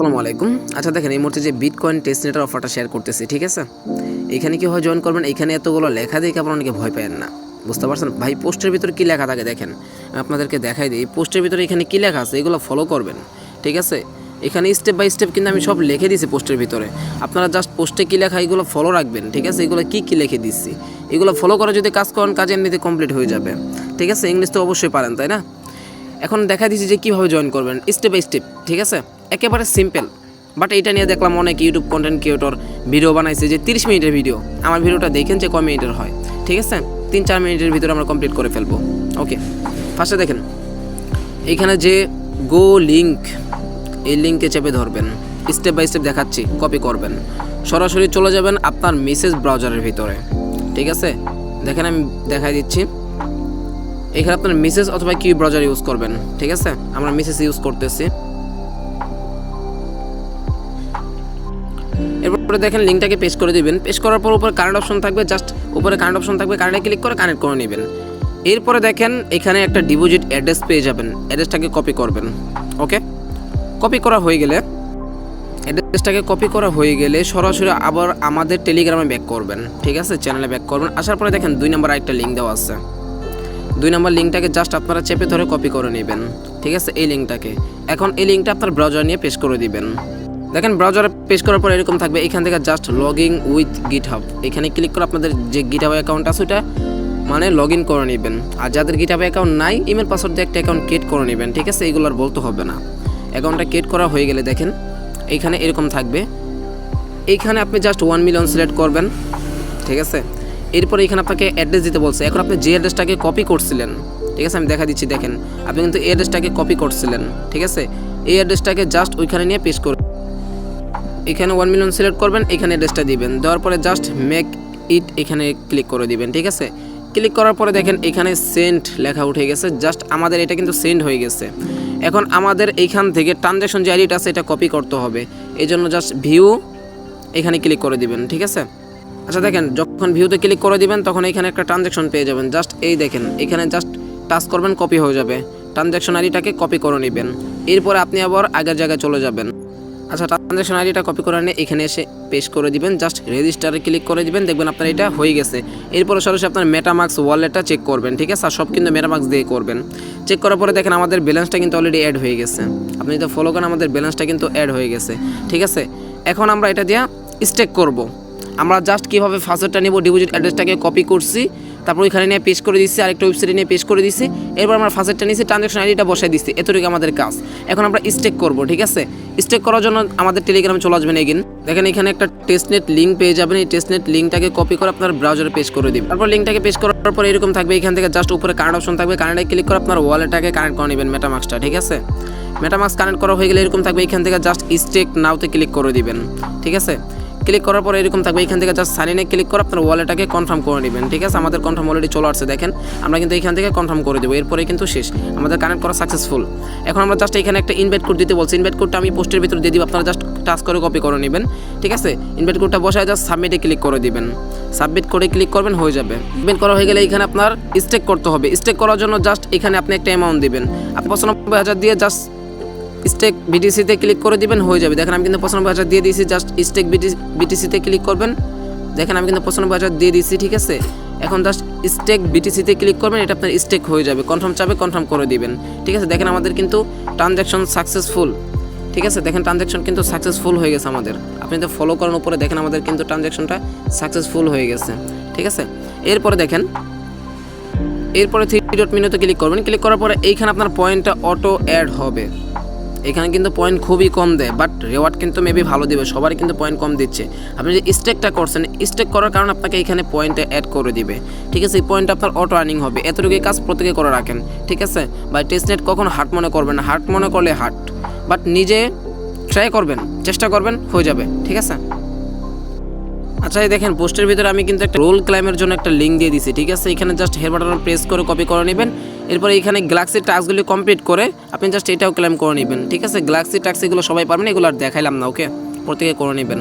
আসসালামু আলাইকুম। আচ্ছা দেখেন, এই মুহূর্তে যে বিটকয়েন টেস্ট নেটের অফারটা শেয়ার করতেছি, ঠিক আছে? এখানে কি হয় জয়েন করবেন, এখানে এতগুলো লেখা দেখে আপনারা অনেকে ভয় পাবেন না। বুঝতে পারছেন? ভাই পোস্টের ভিতরে কী লেখা থাকে দেখেন? আপনাদেরকে দেখাই দিই পোস্টের ভিতরে এখানে কী লেখা আছে, এগুলো ফলো করবেন, ঠিক আছে? এখানে স্টেপ বাই স্টেপ কিন্তু আমি সব লিখে দিয়েছি পোস্টের ভিতরে। আপনারা জাস্ট পোস্টে কী লেখা, এগুলো ফলো রাখবেন, ঠিক আছে? এগুলো কী কী লিখে দিচ্ছি? এগুলো ফলো করে যদি কাজ করেন, কাজ এমনিতে কমপ্লিট হয়ে যাবে, ঠিক আছে? ইংলিশ তো অবশ্যই পারেন, তাই না? এখন দেখা দিচ্ছি যে কীভাবে জয়েন করবেন স্টেপ বাই স্টেপ ঠিক আছে? একেবারে সিম্পল বাট এটা নিয়ে দেখলাম অনেক ইউটিউব কন্টেন্ট ক্রিয়েটর ভিডিও বানাইছে যে তিরিশ মিনিটের ভিডিও আমার ভিডিওটা দেখেন যে কয় মিনিটের হয়। ঠিক আছে? তিন চার মিনিটের ভিতরে আমরা কমপ্লিট করে ফেলব। ওকে ফার্স্টে দেখেন। এইখানে যে গো লিঙ্ক এই লিঙ্কে চেপে ধরবেন। স্টেপ বাই স্টেপ দেখাচ্ছি কপি করবেন। সরাসরি চলে যাবেন আপনার মেসেজ ব্রাউজারের ভিতরে। ঠিক আছে? দেখেন আমি দেখাই দিচ্ছি। এখানে আপনার মেসেজ অথবা কি ব্রাউজার ইউজ করবেন। ঠিক আছে? আমরা মেসেজ ইউজ করতেছি। এরপরে দেখেন লিঙ্কটাকে পেস্ট করে দিবেন। পেস্ট করার পর উপরে কারেন্ট অপশন থাকবে জাস্ট উপরে কারেন্ট অপশন থাকবে কারেন্টে ক্লিক করে কানেক্ট করে নেবেন। এরপরে দেখেন এখানে একটা ডিপোজিট অ্যাড্রেস পেয়ে যাবেন। অ্যাড্রেসটাকে কপি করবেন। ওকে কপি করা হয়ে গেলে অ্যাড্রেসটাকে কপি করা হয়ে গেলে সরাসরি আবার আমাদের টেলিগ্রামে ব্যাক করবেন। ঠিক আছে? চ্যানেলে ব্যাক করবেন। আসার পরে দেখেন দুই নম্বর একটা লিঙ্ক দেওয়া আছে। দুই নম্বর লিঙ্কটাকে জাস্ট আপনারা চেপে ধরে কপি করে নেবেন। ঠিক আছে? এই লিঙ্কটাকে এখন এই লিঙ্কটা আপনার ব্রাউজার নিয়ে পেশ করে দিবেন। দেখেন ব্রাউজারে পেস্ট করার পর এরকম থাকবে। এখান থেকে just log in with GitHub এখানে ক্লিক করে আপনাদের যে গিট হাব অ্যাকাউন্ট আছে ওটা মানে লগ ইন করে নেবেন। আর যাদের গিট হাব অ্যাকাউন্ট নাই ইমেল পাসওয়ার্ড দিয়ে একটা অ্যাকাউন্ট ক্রিয়েট করে নেবেন, ঠিক আছে? এগুলো আর বলতে হবে না। অ্যাকাউন্টটা ক্রিয়েট করা হয়ে গেলে দেখেন এইখানে এরকম থাকবে। এইখানে আপনি জাস্ট ওয়ান মিলিয়ন সিলেক্ট করবেন, ঠিক আছে? এরপর এখানে আপনাকে অ্যাড্রেস দিতে বলছে। এখন আপনি যে অ্যাড্রেসটাকে কপি করছিলেন, ঠিক আছে? আমি দেখা দিচ্ছি, দেখেন। আপনি কিন্তু এই অ্যাড্রেসটাকে কপি করছিলেন, ঠিক আছে? এই অ্যাড্রেসটাকে জাস্ট ওইখানে নিয়ে পেস্ট করে এখানে ওয়ান মিলিয়ন সিলেক্ট করবেন, এখানে অ্যাড্রেসটা দিবেন। দেওয়ার পরে জাস্ট মেক ইট এখানে ক্লিক করে দিবেন, ঠিক আছে? ক্লিক করার পরে দেখেন এখানে সেন্ট লেখা উঠে গেছে জাস্ট আমাদের এটা কিন্তু সেন্ড হয়ে গেছে। এখন আমাদের এইখান থেকে ট্রানজ্যাকশন যে আইডিটা আছে, এটা কপি করতে হবে। এই জন্য জাস্ট ভিউ এখানে ক্লিক করে দিবেন, ঠিক আছে? আচ্ছা দেখেন, যখন ভিউতে ক্লিক করে দিবেন, তখন এখানে একটা ট্রানজ্যাকশন পেয়ে যাবেন। জাস্ট এই দেখেন, এখানে জাস্ট টাচ করবেন কপি হয়ে যাবে। ট্রানজ্যাকশন আইডিটাকে কপি করে নেবেন। এরপরে আপনি আবার আগের জায়গায় চলে যাবেন। আচ্ছা ট্রানজ্যাকশন আইডিটা কপি করে নিয়ে এখানে এসে পেস্ট করে দিবেন। জাস্ট রেজিস্টারে ক্লিক করে দিবেন, দেখবেন আপনার এটা হয়ে গেছে। এরপরে সরাসরি আপনার মেটামাক্স ওয়ালেটটা চেক করবেন, ঠিক আছে? আর সব কিন্তু মেটামাক্স দিয়ে করবেন। চেক করার পরে দেখেন আমাদের ব্যালেন্সটা কিন্তু অলরেডি অ্যাড হয়ে গেছে। আপনি যদি ফলো করেন, আমাদের ব্যালেন্সটা কিন্তু অ্যাড হয়ে গেছে, ঠিক আছে? এখন আমরা এটা দিয়ে স্টেক করব। আমরা জাস্ট কীভাবে ফার্স্টটা নিব ডিপোজিট অ্যাড্রেসটাকে কপি করছি। তারপর ওইখানে নিয়ে পেস্ট করে দিচ্ছি আরেকটা ওয়েবসাইটে নিয়ে পেস্ট করে দিচ্ছি এরপর আমরা ফার্স্টটা নিয়েছি ট্রানজাকশন আইডিটা বসাই দিচ্ছি এতটুকু আমাদের কাজ। এখন আমরা স্টেক করব, ঠিক আছে? স্টেক করার জন্য আমাদের টেলিগ্রামে চলে আসবেন এগিন দেখেন এখানে একটা টেস্টনেট লিঙ্ক পেয়ে যাবেন। এই টেস্টনেট লিঙ্কটাকে কপি করে আপনার ব্রাউজারে পেস্ট করে দিবেন। তারপর লিঙ্কটাকে পেস্ট করার পর এরকম থাকবে, এখান থেকে জাস্ট উপরে কারেন্ট অপশন থাকবে। কারেন্টে ক্লিক করে আপনার ওয়ালেটটাকে কানেক্ট করে নেবেন মেটামাক্সটা ঠিক আছে? মেটামাক্স কানেক্ট করা হয়ে গেলে এরকম থাকবে, এখান থেকে জাস্ট স্টেক নাওতে ক্লিক করে দিবেন, ঠিক আছে? ক্লিক করার পর এরকম থাকবে, এখান থেকে জাস্ট সাইনে ক্লিক করে আপনার ওয়ালেটটাকে কনফার্ম করে নেবেন, ঠিক আছে? আমাদের কনফার্ম অলরেডি চলে আসছে, দেখেন। আমরা কিন্তু এখান থেকে কনফার্ম করে দেবো, এরপরে কিন্তু শেষ। আমাদের কানেক্ট করা সাকসেসফুল এখন আমরা জাস্ট এখানে একটা ইনভাইট কোড দিতে বলছি। ইনভাইট কোডটা আমি পোস্টের ভিতরে দিয়ে দিব, আপনারা জাস্ট টাচ করে কপি করে নেবেন, ঠিক আছে? ইনভাইট কোডটা বসায় জাস্ট সাবমিটে ক্লিক করে দিবেন। সাবমিট করে ক্লিক করবেন, হয়ে যাবে। সাবমিট করা হয়ে গেলে এখানে আপনার স্টেক করতে হবে। স্টেক করার জন্য জাস্ট এখানে আপনি একটা অ্যামাউন্ট দিবেন। আপনি পঁচানব্বই হাজার দিয়ে জাস্ট স্টেক বিটিসিতে ক্লিক করে দিবেন, হয়ে যাবে। দেখেন, আমি কিন্তু পঁচানব্বই হাজার দিয়ে দিয়েছি জাস্ট স্টেক বিটিসিতে ক্লিক করবেন। দেখেন, আমি কিন্তু পঁচানব্বই হাজার দিয়ে দিয়েছি, ঠিক আছে? এখন জাস্ট স্টেক বিটিসিতে ক্লিক করবেন, এটা আপনার স্টেক হয়ে যাবে। কনফার্ম চাবে কনফার্ম করে দিবেন, ঠিক আছে? দেখেন, আমাদের কিন্তু ট্রানজ্যাকশন সাকসেসফুল ঠিক আছে? দেখেন ট্রানজ্যাকশন কিন্তু সাকসেসফুল হয়ে গেছে আমাদের। আপনি তো ফলো করার উপরে দেখেন, আমাদের কিন্তু ট্রানজ্যাকশনটা সাকসেসফুল হয়ে গেছে, ঠিক আছে? এরপরে দেখেন, এরপরে থ্রি ডট মিনুতে ক্লিক করবেন। ক্লিক করার পরে এইখানে আপনার পয়েন্টটা অটো অ্যাড হবে। এখানে কিন্তু পয়েন্ট খুবই কম দেয় বাট রেওয়ার্ড কিন্তু মেবি ভালো দেবে, সবারই কিন্তু পয়েন্ট কম দিচ্ছে। আপনি যে স্টেকটা করছেন স্টেক করার কারণে আপনাকে এখানে পয়েন্টে অ্যাড করে দিবে। ঠিক আছে, এই পয়েন্ট আপনার অটো আর্নিং হবে। এতটুকুই কাজ প্রত্যেকে করে রাখেন, ঠিক আছে? বা টেস্টনেট কখনো হার্ট মনে করবেন না। হার্ট মনে করলে হার্ট বাট নিজে ট্রাই করবেন, চেষ্টা করবেন, হয়ে যাবে, ঠিক আছে? আচ্ছা এই দেখেন পোস্টের ভিতরে আমি কিন্তু একটা রোল ক্লাইমের জন্য একটা লিঙ্ক দিয়ে দিছি, ঠিক আছে? এখানে জাস্ট হেয়ার বাটন প্রেস করে কপি করে নেবেন। এরপরে এখানে গ্লাক্সি টাস্কগুলি কমপ্লিট করে আপনি জাস্ট এটাও ক্লেম করে নেবেন, ঠিক আছে? গ্যালাক্সি টাস্ক এগুলো সবাই পারবেন, এগুলো আর দেখাইলাম না ওকে প্রত্যেকে করে নেবেন।